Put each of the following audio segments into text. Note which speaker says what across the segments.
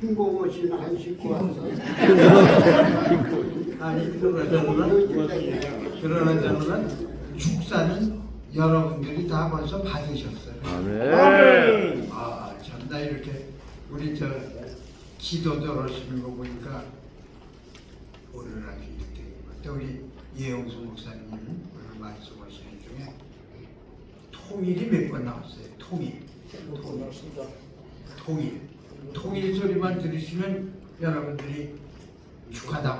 Speaker 1: 흰고무신 안 신고 와서
Speaker 2: 아니 그러나 저는 그러나 저는 축사는 여러분들이 다 벌써 받으셨어요.
Speaker 3: 아멘.
Speaker 2: 아, 참나 이렇게 우리 저 기도 들어시는 거 보니까 오늘 아주 일등이고 또 우리 예영수 목사님 오늘 말씀하시는 중에 통일이 몇 번 나왔어요. 통일. 통일. 통일 소리만 들으시면 여러분들이 축하다.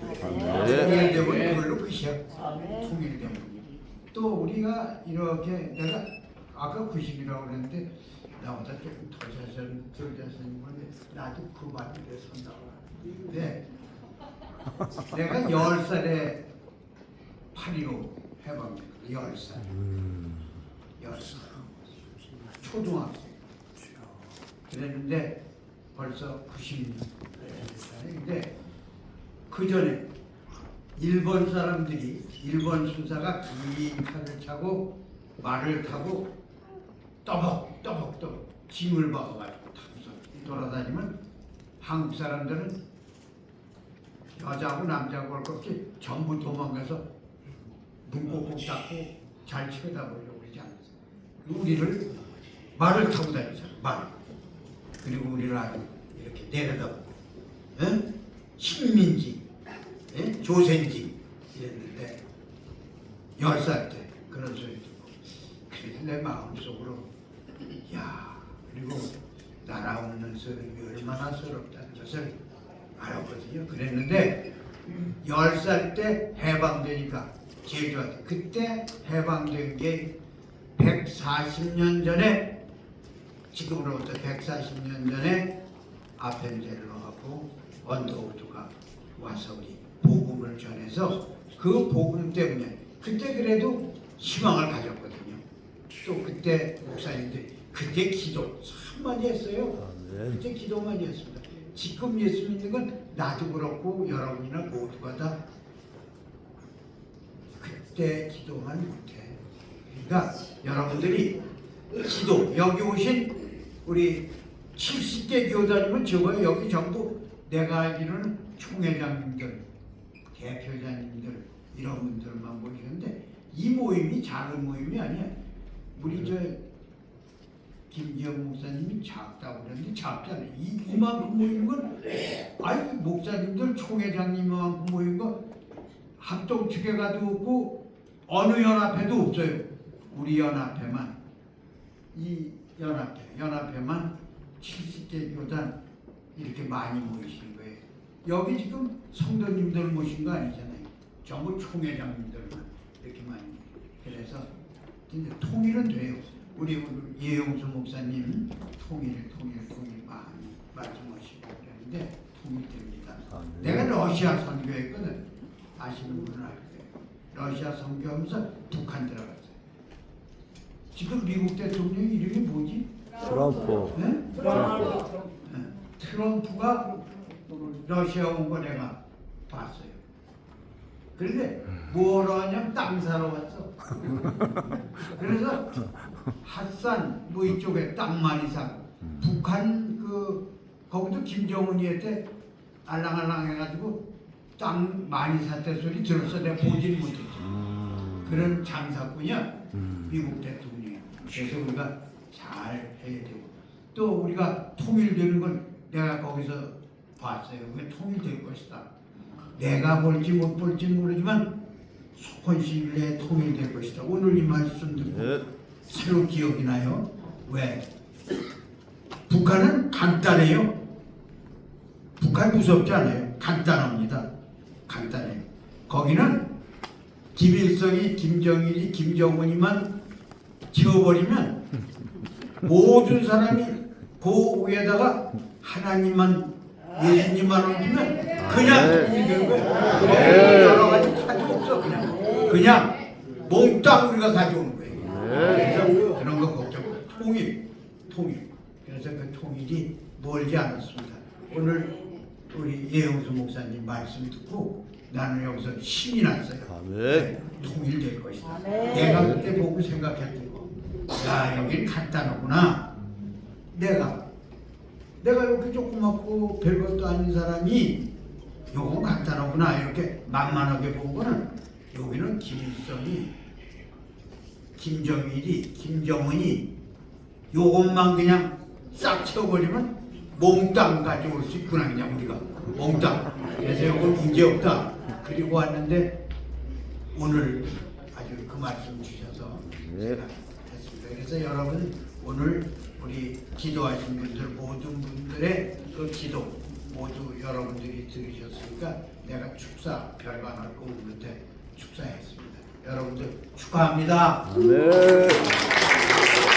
Speaker 3: 네.
Speaker 2: 통일되면 그걸로 끝이야. 통일되면. 또 우리가 이렇게 내가 아까 90이라고 그랬는데 나보다 조금 더 자신 더 자신 건데 나도 그 말에 선다고 근데 내가 10살에 8.15 해방됐 10살 10살 초등학생 그랬는데 벌써 90년대 그 전에 일본 사람들이 일본 순사가 긴 칼을 차고 말을 타고 떠벅 떠벅 떠벅 짐을 박아가지고 타면서 돌아다니면 한국 사람들은 여자하고 남자하고 할 것 없이 전부 도망가서 눈 꼭꼭 닫고 잘 쳐다보려고 그러지 않았어요. 우리를 말을 타고 다니잖아 말 그리고 아주 이렇게 내려다보고 응? 식민지 예? 조센지 이랬는데 열 살 때 그런 소리 듣고 그래서 내 마음속으로 야 그리고 나라 없는 서름이 얼마나 서럽다는 것을 알았거든요 그랬는데 열 살 때 해방되니까 제주한테 그때 해방된 게 140년 전에 지금으로부터 140년 전에 아펜젤로 하고 언더우드가 와서 우리 복음을 전해서 그 복음 때문에 그때 그래도 희망을 가졌거든요. 또 그때 목사님들 그때 기도 참 많이 했어요. 그때 기도 많이 했습니다. 지금 예수 믿는 건 나도 그렇고 여러분이나 모두가 다 그때 기도만 못해. 그러니까 여러분들이 기도 여기 오신 우리 70개 교단이면 적어요. 여기 전부 내가 알기로는 총회장님들, 대표자님들 이런 분들만 모이셨는데 이 모임이 작은 모임이 아니야. 우리 저 김지영 목사님이 작다고 그랬는데 작잖아요. 이, 이만큼 모이는 건 아니 목사님들 총회장님만큼 모인 거 합동 측회가도 없고 어느 연합회도 없어요. 우리 연합회만 이 연합회 연합회만 70개 교단 이렇게 많이 모이신 거예요. 여기 지금 성도님들 모신 거 아니잖아요. 전부 총회장님들만 이렇게 많이. 그래서 근데 통일은 돼요. 우리 오늘 예용수 목사님 통일, 통일, 통일 많이 말씀하시고 그랬는데 통일됩니다.
Speaker 3: 아멘.
Speaker 2: 내가 러시아 선교했거든. 아시는 분은 알 거예요. 러시아 선교하면서 북한 들어갔어요. 지금 미국 대통령 이름이 뭐지?
Speaker 3: 트럼프.
Speaker 2: 네?
Speaker 3: 트럼프.
Speaker 2: 네. 트럼프가 러시아 온 거 내가 봤어요. 그런데 뭐하러 하냐면 땅 사러 왔어. 그래서 핫산 뭐 이쪽에 땅 많이 사고 북한 그 거기도 김정은이한테 알랑알랑 해가지고 땅 많이 샀대 소리 들었어. 내가 보지는 못했지.
Speaker 3: 음.
Speaker 2: 그런 장사꾼이야.
Speaker 3: 음.
Speaker 2: 미국 대통령이. 그래서 우리가 잘 해야 되고 또 우리가 통일되는 걸 내가 거기서 봤어요. 그게 통일될 것이다. 내가 볼지 못 볼지 모르지만 속헌시 내에 통일될 것이다. 오늘 이 말씀 듣고
Speaker 3: 네.
Speaker 2: 새로 기억이 나요. 왜? 북한은 간단해요. 북한 무섭지 않아요. 간단합니다. 간단해요. 거기는 김일성이, 김정일이, 김정은이만 지워버리면 모든 사람이 그 위에다가 하나님만 예수님만 옮기면 그냥
Speaker 3: 네.
Speaker 2: 이기는 거예요.
Speaker 3: 네.
Speaker 2: 여러 가지 카드 없어 그냥 그냥 몽땅 우리가 가져오는 거예요.
Speaker 3: 네.
Speaker 2: 그래서 그런 거 걱정 통일 통일 그래서 그 통일이 멀지 않았습니다. 오늘 우리 예영수 목사님 말씀 듣고 나는 여기서 힘이 났어요.
Speaker 3: 아멘.
Speaker 2: 통일될 것이다. 내가 그때 보고 생각했지. 야 여긴 간단하구나. 내가 내가 이렇게 조그맣고 별것도 아닌 사람이 요건 간단하구나 이렇게 만만하게 본 거는 여기는 김일성이 김정일이 김정은이 요것만 그냥 싹 채워버리면 몽땅 가져올 수 있구나 그냥 우리가 몽땅 그래서 요건 문제없다 그리고 왔는데 오늘 아주 그 말씀 주셔서
Speaker 3: 네.
Speaker 2: 그래서 여러분 오늘 우리 기도하신 분들 모든 분들의 그 기도 모두 여러분들이 들으셨으니까 내가 축사 별관할 거 없는데 축사했습니다 여러분들 축하합니다
Speaker 3: 네.